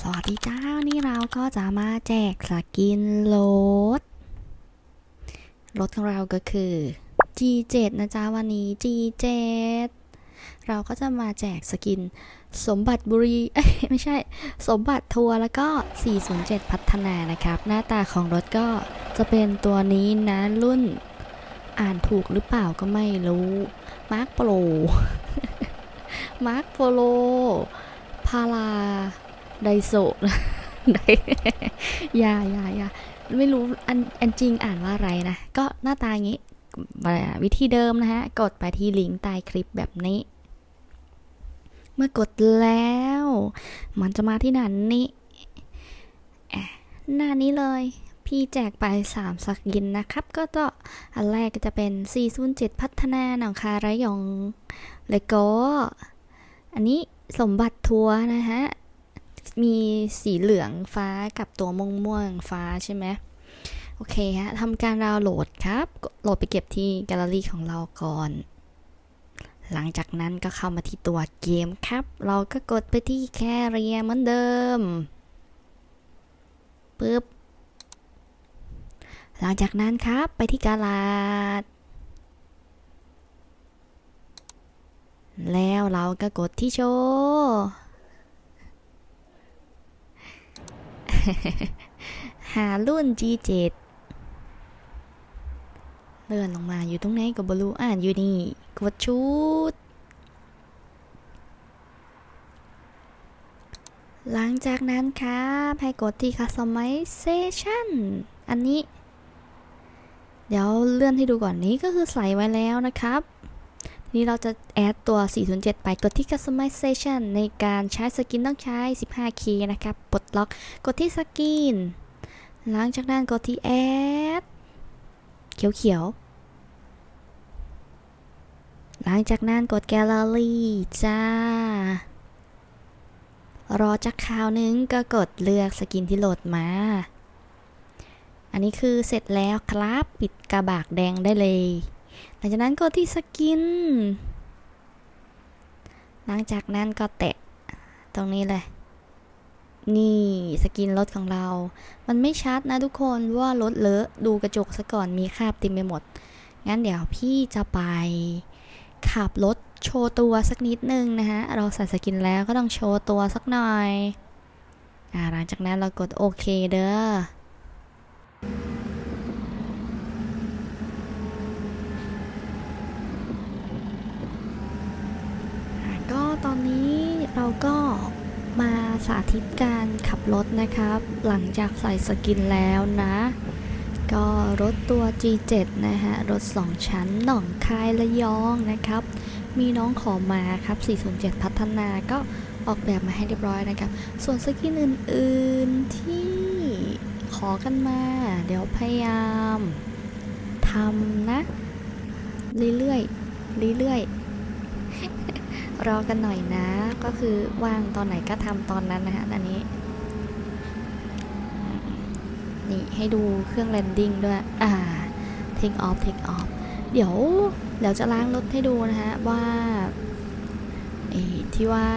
สวัสดีจ้าวันนี้เราก็จะมาแจกสกินรถ รถของเราก็คือ G7 นะจ๊ะวันนี้ G7 เราก็จะมาแจกสกิน สมบัติบุรีเอ้ยไม่ใช่ สมบัติทัวร์แล้วก็ 407 พัฒนานะครับ หน้าตาของรถก็จะเป็นตัวนี้นะรุ่นอ่านถูกหรือเปล่าก็ไม่รู้ มาร์คโปร มาร์คโปโลพารา ไดโซไดยายายาไม่รู้อันอันจริงอ่านว่าอะไรนะ ก็หน้าตาอย่างนี้ วิธีเดิมนะฮะ กดไปที่ลิงก์ใต้คลิปแบบนี้ เมื่อกดแล้ว มันจะมาที่หน้านี้อ่หน้านี้เลย พี่แจกไป3สกินนะครับ ก็จะอันแรกก็จะเป็น 407 พัฒนาหนองคายระยอง แล้วก็ อันนี้สมบัติทัวร์นะฮะ มีสีเหลืองฟ้ากับตัวม่วงม่วงฟ้าใช่ไหมโอเคฮะทำการดาวน์โหลดครับ โหลดไปเก็บที่แกลเลอรี่ของเราก่อน หลังจากนั้นก็เข้ามาที่ตัวเกมครับ เราก็กดไปที่แคเรียเหมือนเดิมปึ๊บหลังจากนั้นครับไปที่กาลาด แล้วเราก็กดที่โชว์ หารุ่น G7 เลื่อนลงมาอยู่ตรงไหนก็บรู้อ่านอยู่นี่กดชุด หลังจากนั้นครับให้กดที่ customization อันนี้ เดี๋ยวเลื่อนให้ดูก่อนนี้ก็คือใส่ไว้แล้วนะครับ นี้เราจะแอดตัว 407 ไปกดที่ customization ในการใช้สกินต้องใช้ 15 คีย์นะครับปลดล็อก กดที่สกิน หลังจากนั้นกดที่ add เขียวๆ หลังจากนั้นกด gallery จ้า รอจักคราวนึงก็กดเลือกสกินที่โหลดมา อันนี้คือเสร็จแล้วครับ ปิดกระบากแดงได้เลย หลังจากนั้นก็ที่สกิน หลังจากนั้นก็แตะตรงนี้เลย นี่สกินรถของเรา มันไม่ชัดนะทุกคนว่ารถเลอะดูกระจกซะก่อนมีคราบเต็มไปหมด งั้นเดี๋ยวพี่จะไปขับรถโชว์ตัวสักนิดนึงนะฮะ เราใส่สกินแล้วก็ต้องโชว์ตัวสักหน่อยอหลังจากนั้นเรากดโอเคเด้อ ก็ตอนนี้ เราก็มาสาธิตการขับรถนะครับ หลังจากใส่สกินแล้วนะ ก็รถตัว G7 นะฮะ รถ 2 ชั้นหนองคายระยองนะครับ มีน้องขอมาครับ 407 พัฒนาก็ออกแบบมาให้เรียบร้อยนะครับ ส่วนสกินอื่น ๆ ที่ขอกันมา เดี๋ยวพยายามทำนะ เรื่อยๆเรื่อยๆ รอกันหน่อยนะ ก็คือว่างตอนไหนก็ทำตอนนั้นนะฮะอันนี้ นี่ให้ดูเครื่องแลนดิ้งด้วย อ่า take off take off เดี๋ยวเดี๋ยวจะล้างรถให้ดูนะฮะว่าที่ว่า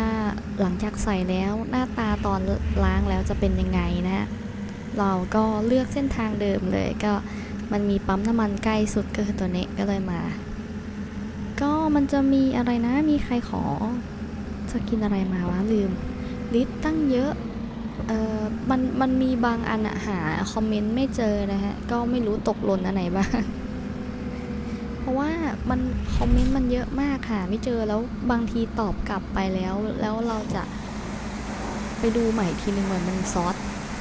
หลังจากใส่แล้วหน้าตาตอนล้างแล้วจะเป็นยังไงนะฮะเราก็เลือกเส้นทางเดิมเลยก็มันมีปั๊มน้ำมันใกล้สุดก็คือตัวนี้ก็เลยมา ก็มันจะมีอะไรนะ มีใครขอสกินอะไรมาวะลืม ลิสต์ตั้งเยอะเอ่อมันมันมีบางอันอะหาคอมเมนต์ไม่เจอนะฮะ ก็ไม่รู้ตกหล่นอันไหนบ้าง เพราะว่ามันคอมเมนต์มันเยอะมากค่ะ ไม่เจอแล้วบางทีตอบกลับไปแล้ว แล้วเราจะไปดูใหม่ทีนึงเหมือนมันซอส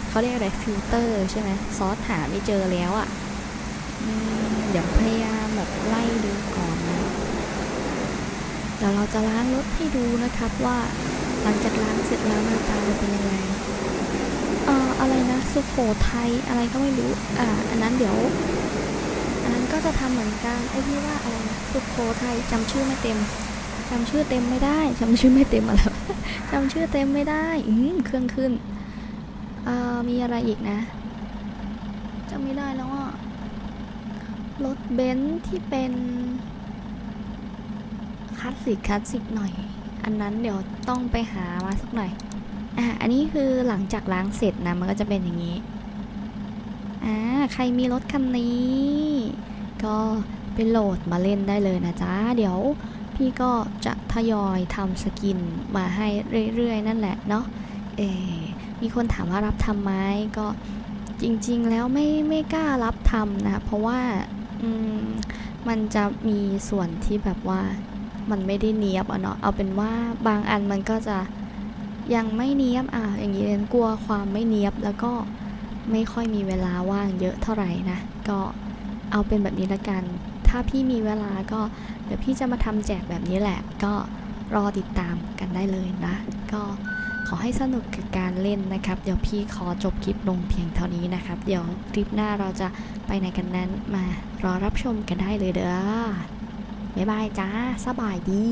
เขาเรียกอะไรฟิลเตอร์ใช่ไหมซอสหาไม่เจอแล้วอะ่ะเดี๋ยวพยายามแบบไล่ดูก่อน เดี๋ยวเราจะล้างรถให้ดูนะครับว่าหลังจากล้างเสร็จแล้วหน้าตาจะเป็นยังไงเอ่ออะไรนะสุโขทัยอะไรก็ไม่รู้อ่าอันนั้นเดี๋ยวอันนั้นก็จะทำเหมือนกันไอ้ที่ว่าอะไรนะสุโขทัยจำชื่อไม่เต็มจำชื่อเต็มไม่ได้จำชื่อไม่เต็มอะไรวจำชื่อเต็มไม่ได้อืมเครื่องขึ้นอ่อมีอะไรอีกนะจำไม่ได้แล้วอะรถเบนซ์ที่เป็น คลาสสิกคลาสสิกหน่อย อันนั้นเดี๋ยวต้องไปหามาสักหน่อย อะ อันนี้คือหลังจากล้างเสร็จนะ มันก็จะเป็นอย่างนี้ อ่า ใครมีรถคันนี้ ก็ไปโหลดมาเล่นได้เลยนะจ๊ะ เดี๋ยวพี่ก็จะทยอยทำสกินมาให้เรื่อยๆ นั่นแหละเนาะ เอมีคนถามว่ารับทำไหมก็จริงๆ แล้วไม่ไม่กล้ารับทำนะ เพราะว่ามมันจะมีส่วนที่แบบว่า มันไม่ได้เนียบอะเนาะเอาเป็นว่าบางอันมันก็จะยังไม่เนียบอะอย่างนี้เรนกลัวความไม่เนียบแล้วก็ไม่ค่อยมีเวลาว่างเยอะเท่าไหร่นะก็เอาเป็นแบบนี้ละกัน ถ้าพี่มีเวลาก็เดี๋ยวพี่จะมาทำแจกแบบนี้แหละ ก็รอติดตามกันได้เลยนะ ก็ขอให้สนุกกับการเล่นนะครับ เดี๋ยวพี่ขอจบคลิปลงเพียงเท่านี้นะครับ เดี๋ยวคลิปหน้าเราจะไปไหนกันนั้นมารอรับชมกันได้เลยเด้อ บ๊ายบายจ้าสบายดี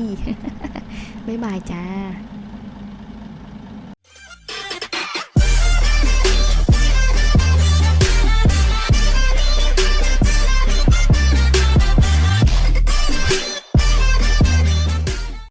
บ๊ายบายจ้า